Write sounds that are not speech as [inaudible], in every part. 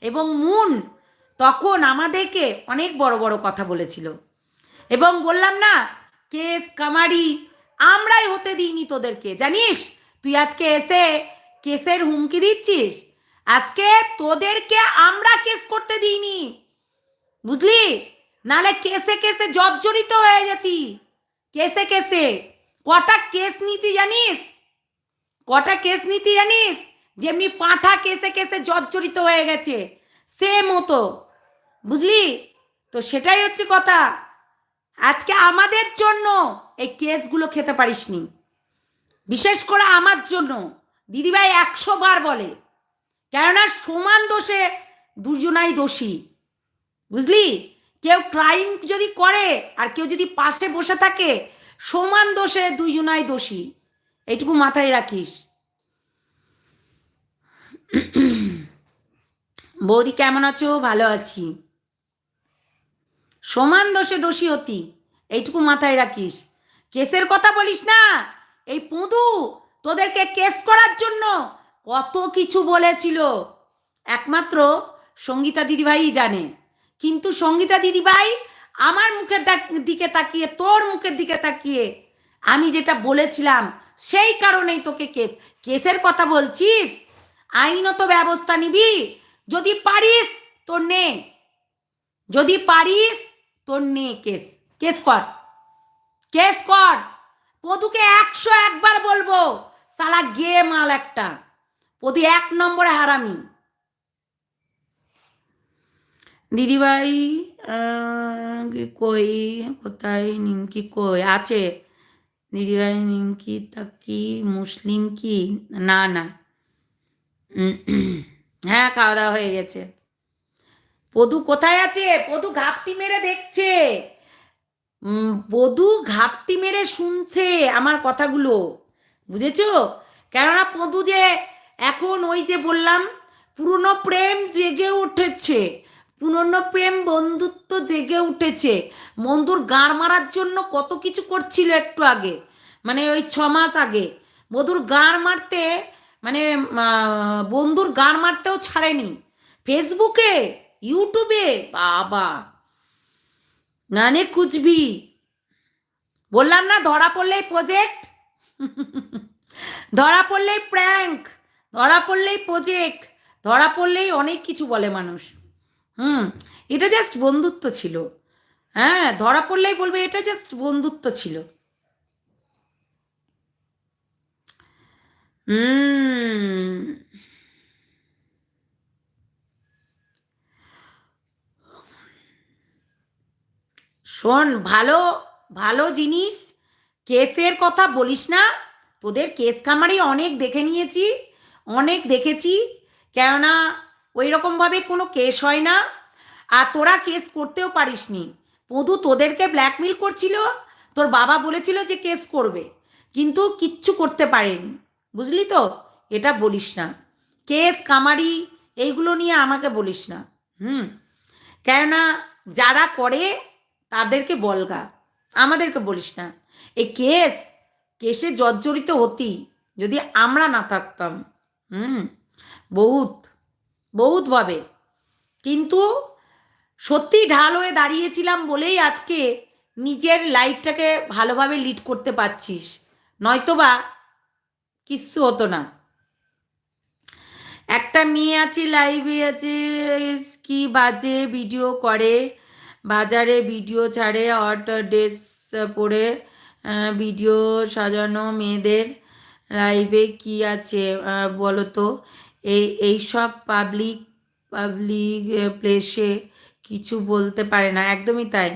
এবং মুন তখন আমাদেরকে অনেক বড় বড় কথা বলেছিল। এবং বললাম, না, কেস, কামারি, আমরাই হতে দিইনি তোদেরকে। জানিস, তুই আজকে এসে কেসের হুমকি দিচ্ছিস? আজকে তোদেরকে আমরা কেস করতে দিইনি। বুঝলি? নালে কেসে কেসে জর্জরিত হয়ে যেতি। কেসে কেসে। কটা কেস নীতি জানিস? কটা কেস নীতি জানিস? যেমনি পাঁঠা কেসে কেসে জর্জরিত হয়ে গেছে সে মতো। বুঝলি? তো সেটাই হচ্ছে কথা। আজকে আমাদের জন্য এই কেসগুলো খেতে পারিসনি। বিশেষ করে আমার জন্য। দিদিভাই একশো বার বলে, কেননা সমান দোষে দুজনাই দোষী। বুঝলি? কেউ ক্রাইম যদি করে আর কেউ যদি পাশে বসে থাকে, সমান দোষে দুইজনাই দোষী। এইটুকু মাথায় রাখিস। [clears throat] বৌদি, কেমন আছো? ভালো আছি। সমান দোষে দোষী হতি এইটুকু মাথায় রাখিস। কেসের কথা বলিস না? এই পুঁদু, তোদেরকে কেস করার জন্য কত কিছু বলেছিল। একমাত্র সঙ্গীতা দিদিভাই জানে। কিন্তু সঙ্গীতা দিদিভাই আমার মুখের দিকে তাকিয়ে, তোর মুখের দিকে তাকিয়ে আমি যেটা বলেছিলাম, সেই কারণেই তোকে কেস, কেসের কথা বলছিস? আইনত ব্যবস্থা নিবি। যদি পারিস, তোর নে। যদি পারিস, তোর নে কেস। কেস কর। কেস কর। পদুকে একশো একবার বলব, সালা গে মাল একটা। পদু এক নম্বরে হারামি। দিদিভাই কই, কোথায়, নিমকি কই? আছে। দিদিভাই, নিমকি তা কি, মুসলিম কি? না না। হ্যাঁ খাওয়া দাওয়া হয়ে গেছে। পদু কোথায় আছে? পদু ঘাপটি মেরে দেখছে। পদু ঘাপটি মেরে শুনছে আমার কথাগুলো। বুঝেছ? কেননা পদু যে এখন ওই যে বললাম, পুরনো প্রেম জেগে উঠেছে। পুরনো প্রেম বন্ধুত্ব জেগে উঠেছে। বন্ধুর গাঁড় মারার জন্য কত কিছু করছিল একটু আগে মানে ওই ছ মাস আগে। মধুর গাঁড় মারতে মানে বন্ধুর গান মারতেও ছাড়েনি। ফেসবুকে, ইউটিউবে, বাবা। গানে কুচবি। বললাম না, ধরা পড়লেই প্রজেক্ট ধরা পড়লেই প্র্যাঙ্ক ধরা পড়লেই প্রজেক্ট ধরা পড়লেই অনেক কিছু বলে মানুষ। হুম, এটা জাস্ট বন্ধুত্ব ছিল। হ্যাঁ ধরা পড়লেই বলবে, এটা জাস্ট বন্ধুত্ব ছিল। শোন, ভালো ভালো জিনিস, কেসের কথা বলিস না। তোদের কেস কামারি অনেক দেখে নিয়েছি, অনেক দেখেছি। কেননা ওই রকমভাবে কোনো কেস হয় না। আর তোরা কেস করতেও পারিসনি। পদু তোদেরকে ব্ল্যাকমেল করছিল, তোর বাবা বলেছিল যে কেস করবে, কিন্তু কিচ্ছু করতে পারেনি। বুঝলি তো? এটা বলিস না। কেস কামারি, এইগুলো নিয়ে আমাকে বলিস না। হুম। কেননা যারা করে, তাদেরকে বলগা আমাদেরকে বলিস না। এই কেস, কেসে জর্জরিত হতি, যদি আমরা না থাকতাম। হুম। বহুত বহুতভাবে কিন্তু সত্যি ঢাল হয়ে দাঁড়িয়েছিলাম বলেই আজকে নিজের লাইফটাকে ভালোভাবে লিড করতে পারছিস। নয়তোবা কিচ্ছু হতো না। একটা মেয়ে আছে লাইভে আছে, কি বাজে ভিডিও করে, বাজারে ভিডিও ছাড়ে হট ড্রেস পরে ভিডিও সাজানো মেয়েদের লাইভে কি আছে বলো তো? এই এইসব পাবলিক পাবলিক প্লেসে কিছু বলতে পারে না, একদমই তাই।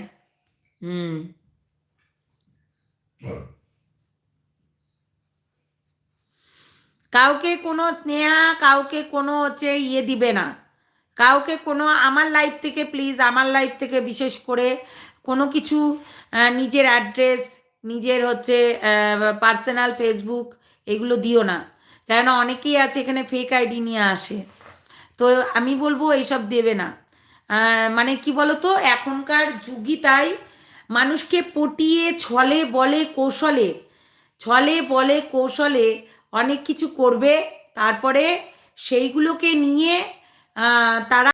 হুম। কাউকে কোনো স্নেহা, কাউকে কোনো হচ্ছে ইয়ে দিবে না। কাউকে কোনো আমার লাইফ থেকে প্লিজ আমার লাইফ থেকে বিশেষ করে কোনো কিছু নিজের অ্যাড্রেস নিজের হচ্ছে পার্সোনাল ফেসবুক এগুলো দিও না। কেননা অনেকেই আছে এখানে ফেক আইডি নিয়ে আসে। তো আমি বলব এইসব দেবে না। মানে কি বলতো? এখনকার যুগই তাই। মানুষকে পটিয়ে, ছলে, বলে, কৌশলে, ছলে, বলে, কৌশলে অনেক কিছু করবে তারপরে সেইগুলোকে নিয়ে তারা